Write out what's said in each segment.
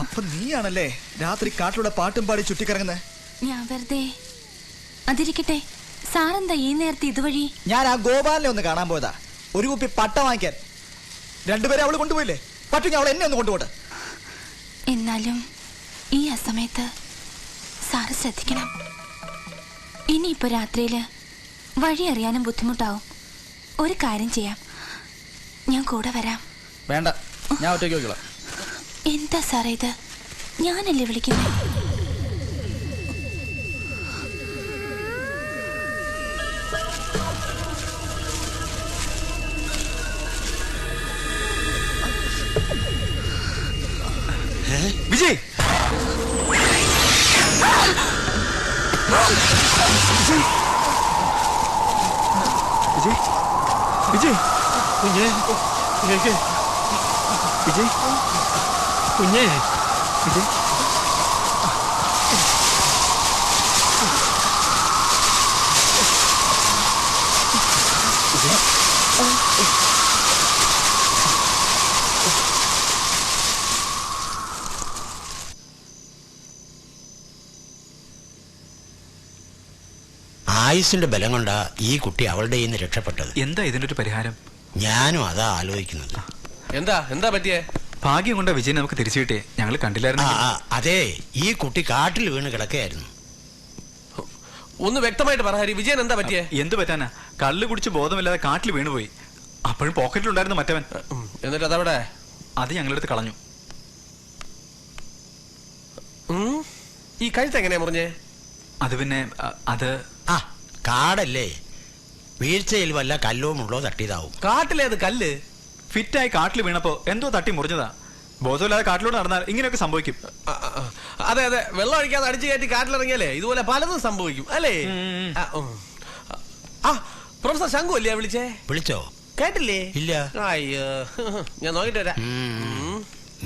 അപ്പൊ നീയാണല്ലേ? രാത്രി കാട്ടിലൂടെ പാട്ടും പാടി ചുറ്റിക്കറങ്ങുന്നത് ഞാൻ വെറുതെ. അതിരിക്കട്ടെ. സാറെന്താ ഈ നേരത്തെ ഇതുവഴി? ഞാൻ ആ ഗോപാലിനെ ഒന്ന് കാണാൻ പോയതാ. ഒരു കുപ്പി പട്ട വാങ്ങിക്കാൻ. രണ്ടുപേരെ അവൾ കൊണ്ടുപോയില്ലേ? പറ്റും അവൾ എന്നെ ഒന്ന് കൊണ്ടുപോട്ടെ? എന്നാലും ഈ അസമയത്ത് സാറ് ശ്രദ്ധിക്കണം. ഇനിയിപ്പോ രാത്രിയിൽ വഴി അറിയാനും ബുദ്ധിമുട്ടാവും. ഒരു കാര്യം ചെയ്യാം. ഞാൻ കൂടെ വരാം. വേണ്ട. ഞാൻ ഒറ്റയ്ക്ക് നോക്കിക്കോളാം എന്താ സാറേ ഇത്? ഞാനല്ലേ വിളിക്കുന്നത് വിജയ്! വിജയ്! വിജയ്! വിജയ്! കുഞ്ഞേ. ഇത് ആയുസിന്റെ ബലം കൊണ്ടാ ഈ കുട്ടി അവളുടെ നിന്ന് രക്ഷപ്പെട്ടത്. എന്താ ഇതിന്റെ ഒരു പരിഹാരം? ഞാനും അതാ ആലോചിക്കുന്നത്. എന്താ? എന്താ പറ്റിയേ? ഭാഗ്യം കൊണ്ട വിജയൻ നമുക്ക് തിരിച്ചു കിട്ടിയേ. ഞങ്ങൾ കണ്ടില്ലായിരുന്നു ആ, അതെ ഈ കുട്ടി കാട്ടിൽ വീണ് കിടക്കുകയായിരുന്നു. ഒന്ന് വ്യക്തമായിട്ട് പറ ഹരി. വിജയൻ എന്താ പറ്റിയേ? എന്ത് പറ്റാനാ? കള്ളു കുടിച്ച് ബോധമില്ലാതെ കാട്ടിൽ വീണുപോയി അപ്പോഴും പോക്കറ്റിലുണ്ടായിരുന്നു മറ്റവൻ. എന്നിട്ട് അതവിടെ? അത് ഞങ്ങളെടുത്ത് കളഞ്ഞു. ഈ കഴുത്ത് എങ്ങനെയാ മുറിഞ്ഞേ? അത് പിന്നെ അ, അത് ആ കാടല്ലേ. വീഴ്ചയിൽ വല്ല കല്ലോ മുള്ളോ തട്ടിയതാവും. കാട്ടിലേത് കല്ല്? ഫിറ്റായി കാട്ടിൽ വീണപ്പോ എന്തോ തട്ടി മുറിഞ്ഞതാ. ബോധമില്ലാതെ കാട്ടിലൂടെ നടന്നാൽ ഇങ്ങനെയൊക്കെ സംഭവിക്കും. അതെ അതെ. വെള്ളം അടിക്കാതെ അടിച്ചു കയറ്റി കാട്ടിലിറങ്ങിയാലേ ഇതുപോലെ പലതും സംഭവിക്കും അല്ലേ? ആ, പ്രൊഫസർ ശങ്കു അല്ലേ വിളിച്ചേ? വിളിച്ചോ? കേട്ടില്ലേ? ഇല്ല. അയ്യോ. ഞാൻ നോക്കിട്ട് വരാം.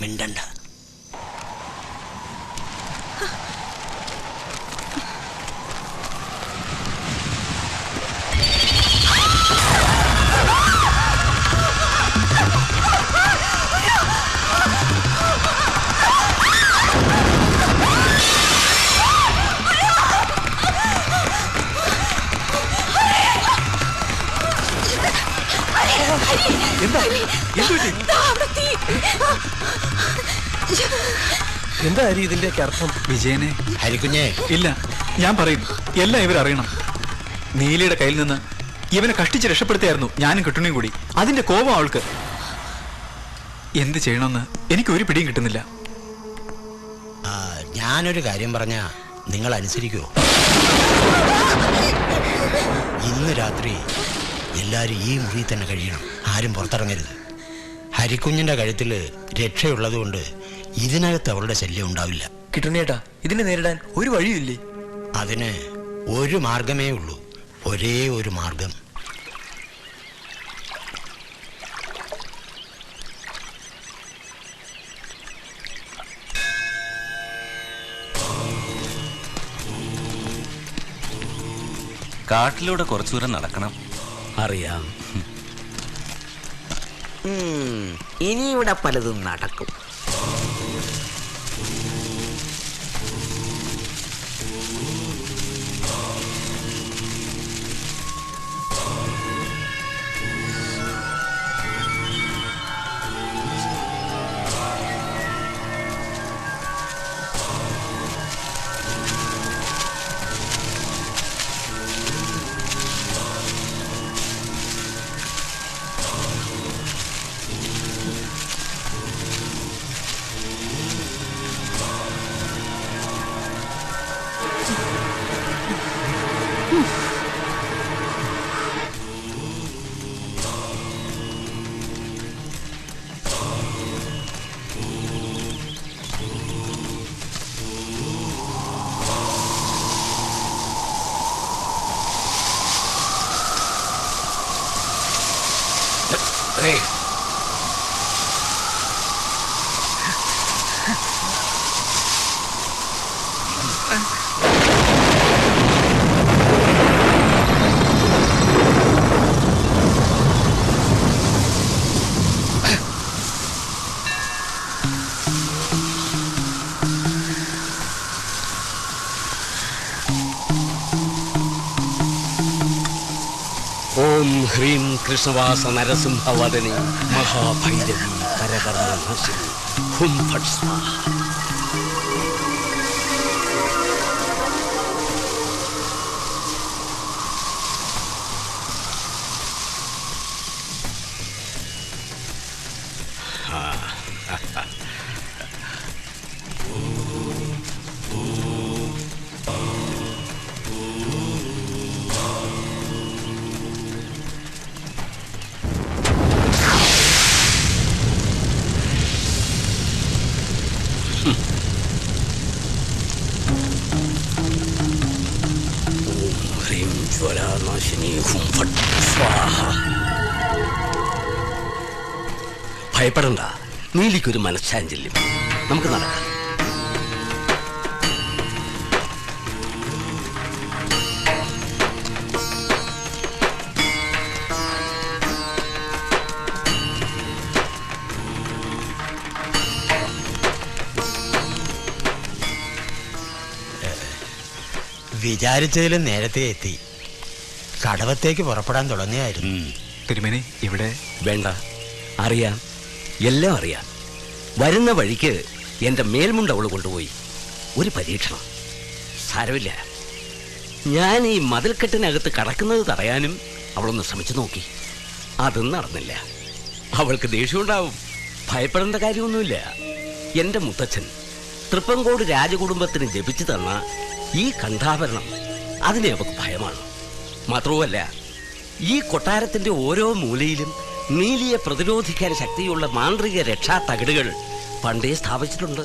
മിണ്ടണ്ട. എന്താ ഹരി ഇതിന്റെയൊക്കെ അർത്ഥം? വിജയനെ ഹരിക്കുഞ്ഞേ ഇല്ല ഞാൻ പറയും എല്ലാം ഇവരറിയണം നീലയുടെ കയ്യിൽ നിന്ന് ഇവനെ കഷ്ടിച്ച് രക്ഷപ്പെടുത്തിയായിരുന്നു ഞാനും കിട്ടുണിയും കൂടി. അതിന്റെ കോപം അവൾക്ക്. എന്ത് ചെയ്യണമെന്ന് എനിക്ക് ഒരു പിടിയും കിട്ടുന്നില്ല. ഞാനൊരു കാര്യം പറഞ്ഞ നിങ്ങൾ അനുസരിക്കുമോ ഇന്ന് രാത്രി എല്ലാരും ഈ മുറിയിൽ തന്നെ കഴിയണം. ആരും പുറത്തിറങ്ങരുത്. ഹരിക്കുഞ്ഞിന്റെ കഴുത്തിൽ രക്ഷയുള്ളതുകൊണ്ട് ഇതിനകത്ത് അവളുടെ ശല്യം ഉണ്ടാവില്ല. കിട്ടണേട്ടാ ഇതിനെ നേരിടാൻ ഒരു വഴിയില്ലേ അതിന് ഒരു മാർഗമേ ഉള്ളൂ. ഒരേ ഒരു മാർഗം. കാട്ടിലൂടെ കുറച്ചു ദൂരം നടക്കണം. അറിയാം. ഇനി ഇവിടെ പലതും നടക്കും. Hey. ഹ്രീം കൃഷ്ണവാസ നരസിംഹവദനി മഹാഭൈരവി കരകർമ്മ നാശിനി ഹും ഫട് സ്വാഹ. ഹ്രീം ജ്വലാനാശിനി ഹും സ്വാഹ ഭയപ്പെടണ്ട. നീലിക്കൊരു മനഃശാഞ്ചല്യം. നമുക്ക് നടക്കാം. വിചാരിച്ചതിലും നേരത്തെ എത്തി. കടവത്തേക്ക് പുറപ്പെടാൻ തുടങ്ങിയായിരുന്നു. തിരുമേനി ഇവിടെ? വേണ്ട. അറിയാം. എല്ലാം അറിയാം. വരുന്ന വഴിക്ക് എന്റെ മേൽമുണ്ട് അവൾ കൊണ്ടുപോയി. ഒരു പരീക്ഷണം. സാരമില്ല. ഞാൻ ഈ മതിൽക്കെട്ടിനകത്ത് കടക്കുന്നത് തടയാനും അവളൊന്ന് ശ്രമിച്ചു നോക്കി. അതും നടന്നില്ല. അവൾക്ക് ദേഷ്യമുണ്ടാവും. ഭയപ്പെടേണ്ട കാര്യമൊന്നുമില്ല. എന്റെ മുത്തച്ഛൻ തൃപ്പങ്കോട് രാജകുടുംബത്തിന് ജപിച്ചു തന്ന ഈ കണ്ഠാഭരണം അതിനെ അവക്ക് ഭയമാണ്. മാത്രവുമല്ല ഈ കൊട്ടാരത്തിന്റെ ഓരോ മൂലയിലും നീലിയെ പ്രതിരോധിക്കാൻ ശക്തിയുള്ള മാന്ത്രിക രക്ഷാ തകിടുകൾ പണ്ടേ സ്ഥാപിച്ചിട്ടുണ്ട്.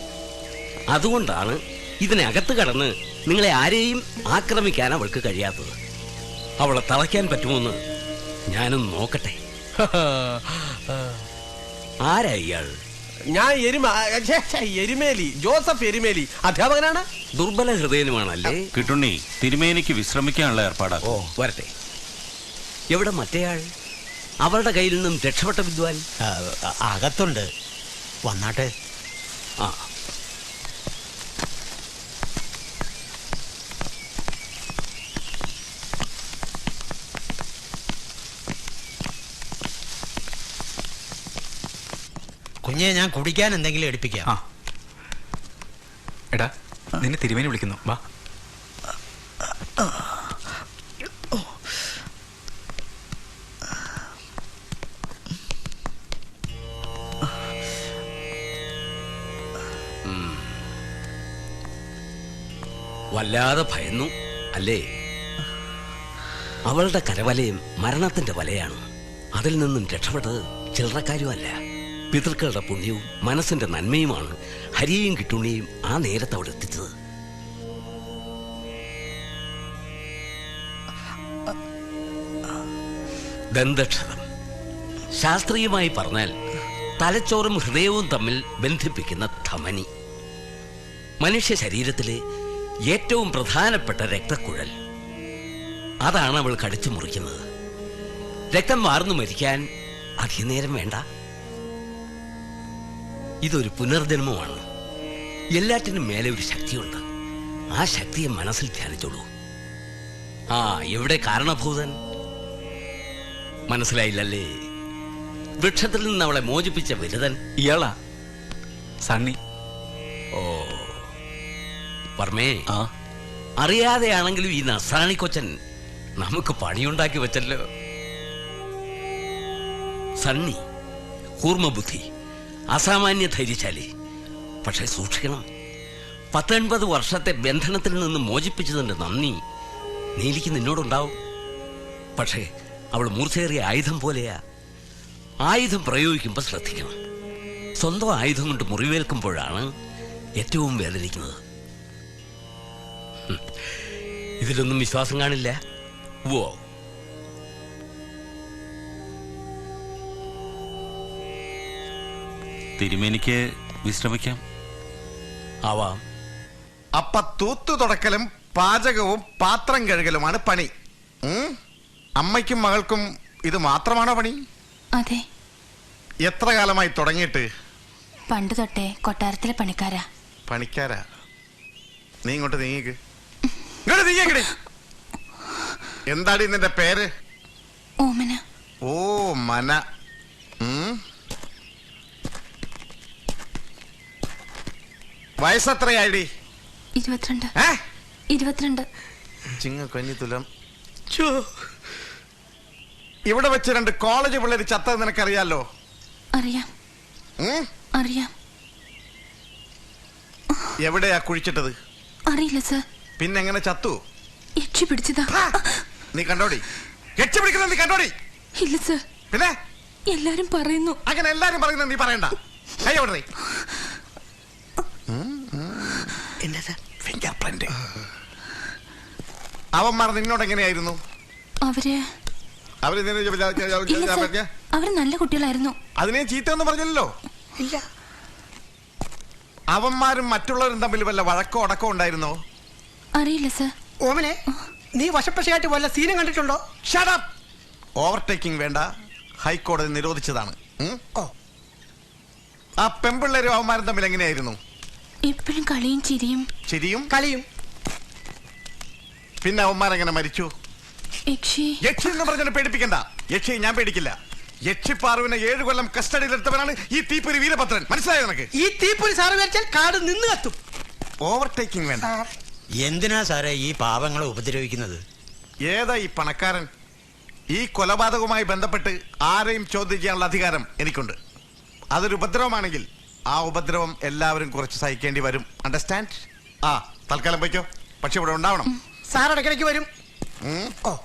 അതുകൊണ്ടാണ് ഇതിനകത്ത് കടന്ന് നിങ്ങളെ ആരെയും ആക്രമിക്കാൻ അവൾക്ക് കഴിയാത്തത്. അവളെ തളയ്ക്കാൻ പറ്റുമോന്ന് ഞാനും നോക്കട്ടെ. ആരാ ഇയാൾ? ഞാൻ എരുമ ഛേ, ഛേ, എരുമേലി ജോസഫ് എരുമേലി. അധ്യാപകനാണ്? ദുർബല ഹൃദയനുമാണല്ലേ? കിട്ടുണ്ണി തിരുമേനിക്ക് വിശ്രമിക്കാനുള്ള ഏർപ്പാടാ. ഓ വരട്ടെ. എവിടെ മറ്റേയാൾ? അവരുടെ കയ്യിൽ നിന്നും രക്ഷപ്പെട്ട വിദ്വാൻ? ആ, അകത്തുണ്ട്. വന്നാട്ടെ. ആ കുഞ്ഞെ ഞാൻ കുടിക്കാൻ എന്തെങ്കിലും എടുപ്പിക്കാം. ആ. എടാ നിന്നെ തിരുമേനി വിളിക്കുന്നു. വാ. വല്ലാതെ ഭയന്നു അല്ലേ? അവളുടെ കരവലയും മരണത്തിന്റെ വലയാണ്. അതിൽ നിന്നും രക്ഷപ്പെട്ടത് ചില്ലറക്കാരുമല്ല. പിതൃക്കളുടെ പുണ്യവും മനസ്സിന്റെ നന്മയുമാണ് ഹരിയെയും കിട്ടുണിയും ആ നേരത്തെ അവിടെ എത്തിച്ചത്. ദന്തക്ഷരം. ശാസ്ത്രീയമായി പറഞ്ഞാൽ തലച്ചോറും ഹൃദയവും തമ്മിൽ ബന്ധിപ്പിക്കുന്ന ധമനി. മനുഷ്യ ശരീരത്തിലെ ഏറ്റവും പ്രധാനപ്പെട്ട രക്തക്കുഴൽ. അതാണ് അവൾ കടിച്ചു മുറിക്കുന്നത്. രക്തം വാർന്നു മരിക്കാൻ അധികനേരം വേണ്ട. ഇതൊരു പുനർജന്മമാണ്. എല്ലാറ്റിനും മേലെ ഒരു ശക്തിയുണ്ട്. ആ ശക്തിയെ മനസ്സിൽ ധ്യാനിച്ചോളൂ. ആ എവിടെ കാരണഭൂതൻ? മനസ്സിലായില്ലല്ലേ? വൃക്ഷത്തിൽ നിന്ന് അവളെ മോചിപ്പിച്ച വലുതൻ? ഇയാളാ. സണ്ണി. ഓ. വർമ്മേ. അറിയാതെയാണെങ്കിലും ഈ നസാണി കൊച്ചൻ നമുക്ക് പണിയുണ്ടാക്കി വെച്ചല്ലോ. സണ്ണി കൂർമ്മബുദ്ധി. അസാമാന്യ ധൈര്യശാലി. പക്ഷേ സൂക്ഷിക്കണം. പത്തൊൻപത് വർഷത്തെ ബന്ധനത്തിൽ നിന്ന് മോചിപ്പിച്ചതിന്റെ നന്ദി നീലിക്ക് നിന്നോടുണ്ടാവും. പക്ഷേ അവൾ മൂർച്ചയേറിയ ആയുധം പോലെയാ. ആയുധം പ്രയോഗിക്കുമ്പോൾ ശ്രദ്ധിക്കണം. സ്വന്തം ആയുധം കൊണ്ട് മുറിവേൽക്കുമ്പോഴാണ് ഏറ്റവും വേദനിക്കുന്നത്. ഇതിലൊന്നും വിശ്വാസം കാണില്ല. ഓ തിരുമേനിക്ക് വിശ്രമിക്കാം. ആവാം. അപ്പ തൂത്തു തുടക്കലും പാചകവും പാത്രം കഴുകലുമാണ് പണി. ഉം? അമ്മയ്ക്കും മകൾക്കും ഇത് മാത്രമാണോ പണി? അതെ. എത്ര കാലമായി തുടങ്ങിയിട്ട്? പണ്ട് തൊട്ടേ കൊട്ടാരത്തിലെ പണിക്കാരാ. പണിക്കാരാ? നീ ഇങ്ങോട്ട് നീങ്ങിക്ക്. ഇങ്ങോട്ട് നീങ്ങിക്കടി എന്താടി നിന്റെ പേര്? ഓമന. ഓ മന ഉം. വയസ്സെത്രയായി ഇരുപത്തിരണ്ട്. ഇരുപത്തിരണ്ട്. ചിങ്ങ കഞ്ഞിത്തുലം ഇവിടെ വെച്ച് രണ്ട് കോളേജ് പിള്ളേര് ചത്തത് നിനക്കറിയാലോ? അറിയാം? അറിയാം. എവിടെയാ കുഴിച്ചിട്ടത്? അറിയില്ല സർ. പിന്നെ എങ്ങനെ ചത്തു? യക്ഷി പിടിച്ചതാ. നീ കണ്ടോടി? എച്ചു പിടിക്കുന്നത് നീ കണ്ടോടി? ഇല്ല സർ. പിന്നെ? എല്ലാരും പറയുന്നു. അങ്ങനെ എല്ലാരും പറയുന്നത് നീ പറയണ്ട. കൈ ഓടറി ഫിംഗർ പ്രിന്റ് അവന്മാർ നിന്നോട് എങ്ങനെയായിരുന്നു? അവർ അവർ നിന്നെ സർ. അവർ നല്ല കുട്ടികളായിരുന്നു. അതിനെ ചീത്ത എന്ന് പറഞ്ഞല്ലോ ഇല്ല. അവന്മാരും മറ്റുള്ളവരും തമ്മിൽ വല്ല വഴക്കോ അടക്കോ ഉണ്ടായിരുന്നോ? അറിയില്ല സർ. ഓമനെ നീ വശപ്പശയായിട്ട് വല്ല സീനം കണ്ടിട്ടുണ്ടോ? ഓവർടേക്കിംഗ് വേണ്ട. ഹൈക്കോടതി നിരോധിച്ചതാണ്. ഉം? ഓ. ആ പെമ്പിള്ളേരും അവന്മാരും തമ്മിൽ എങ്ങനെയായിരുന്നു? എപ്പോഴും കളിയും ചിരിയും. ചിരിയും? കളിയും. പിന്നെ അവന്മാരെങ്ങനെ മരിച്ചു? യക്ഷി. യക്ഷി എന്ന് പറഞ്ഞാൽ പേടിപ്പിക്കണ്ട. യക്ഷി ഞാൻ പേടിക്കില്ല. യക്ഷി പാറുവിനെ ഏഴു കൊല്ലം കസ്റ്റഡിയിലെടുത്തവനാണ് ഈ തീപ്പൊരി വീരഭദ്രൻ. മനസ്സിലായോ നിനക്ക്? ഈ തീപ്പൊരി സാറ് വിചാരിച്ചാൽ കാട് നിന്ന് കത്തും. ഓവർടേക്കിംഗ് വേണ്ട. എന്തിനാ സാറേ ഈ പാവങ്ങളെ ഉപദ്രവിക്കുന്നത്? ഏതാ ഈ പണക്കാരൻ? ഈ കൊലപാതകവുമായി ബന്ധപ്പെട്ട് ആരെയും ചോദ്യം ചെയ്യാനുള്ള അധികാരം എനിക്കുണ്ട്. അതൊരു ഉപദ്രവമാണെങ്കിൽ ആ ഉപദ്രവം എല്ലാവരും കുറച്ച് സഹിക്കേണ്ടി വരും. അണ്ടർസ്റ്റാൻഡ് ആ തൽക്കാലം പോയിക്കോ. പക്ഷെ ഇവിടെ ഉണ്ടാവണം. സാർ ഇടയ്ക്കിടയ്ക്ക് വരും. ഉം. ഓ.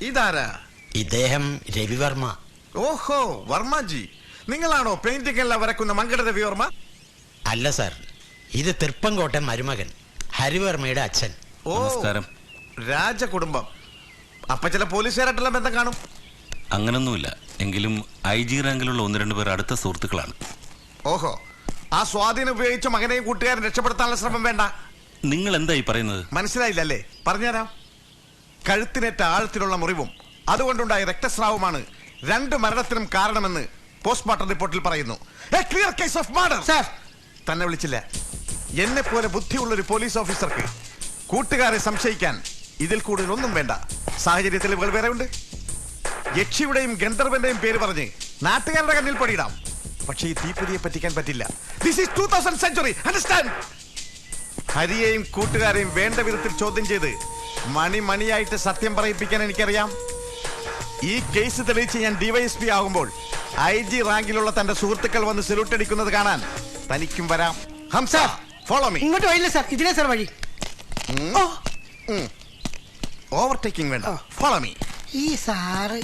ഇതാരാ? ഇദ്ദേഹം രവിവർമ്മ. ഓഹോ വർമ്മജി. നിങ്ങളാണോ പെയിന്റിംഗ് എല്ലാം വരക്കുന്ന മങ്കട രവിവർമ്മ അല്ല സാർ. ഇത് തൃപ്പങ്കോട്ടെ മരുമകൻ ഹരിവർമ്മയുടെ അച്ഛൻ. ഓ നമസ്കാരം. രാജകുടുംബം. അപ്പൊ ചില പോലീസുകാരായിട്ടുള്ള ബന്ധം കാണും? അങ്ങനൊന്നുമില്ല. എങ്കിലും ഐ ജി റാങ്കിലുള്ള ഒന്ന് രണ്ട് പേർ അടുത്ത സുഹൃത്തുക്കളാണ്. ഓഹോ ആ സ്വാധീനം ഉപയോഗിച്ച് മകനെയും കൂട്ടുകാരൻ രക്ഷപ്പെടുത്താനുള്ള ശ്രമം വേണ്ട. നിങ്ങൾ എന്തായി ഈ പറയുന്നത്? മനസ്സിലായില്ലല്ലേ? പറഞ്ഞുതരാം. കഴുത്തിനേറ്റ ആഴത്തിലുള്ള മുറിവും അതുകൊണ്ടുണ്ടായ രക്തസ്രാവമാണ് രണ്ട് മരണത്തിനും കാരണമെന്ന് പോസ്റ്റ്മോർട്ടം റിപ്പോർട്ടിൽ പറയുന്നു. Clear case of murder sir തന്നെ വിളിച്ചില്ല. എന്നെ പോലെ ബുദ്ധിയുള്ള ഒരു പോലീസ് ഓഫീസർക്ക് കൂട്ടുകാരെ സംശയിക്കാൻ ഇതിൽ കൂടുതൽ ഒന്നും വേണ്ട. സാഹചര്യ തെളിവുകൾ വേറെ ഉണ്ട്. യക്ഷിയുടെയും ഗന്ധർവന്റെയും പേര് പറഞ്ഞ് നാട്ടുകാരുടെ കണ്ണിൽ പടിയിടാം. പക്ഷേ ഈ തീപ്പൊരിയെ പറ്റിക്കാൻ പറ്റില്ല. This is two thousand century understand ഹരിയെയും കൂട്ടുകാരെയും വേണ്ട വിധത്തിൽ ചോദ്യം ചെയ്ത് മണി മണിയായിട്ട് സത്യം പറയിപ്പിക്കാൻ എനിക്കറിയാം. ഈ കേസ് തെളിയിച്ച് ഞാൻ ഡിവൈഎസ്പി ആകുമ്പോൾ ഐ ജി റാങ്കിലുള്ള തന്റെ സുഹൃത്തുക്കൾ വന്ന് സല്യൂട്ട് അടിക്കുന്നത് കാണാൻ തനിക്കും വരാം. ഹംസ ഫോളോ മീ ഇങ്ങോട്ട് വഴിയില്ല സാർ. ഇതിലേ സാർ വഴി. ഓവർടേക്കിംഗ് വേണ്ട. ഫോളോ മീ ഈ സാറ്.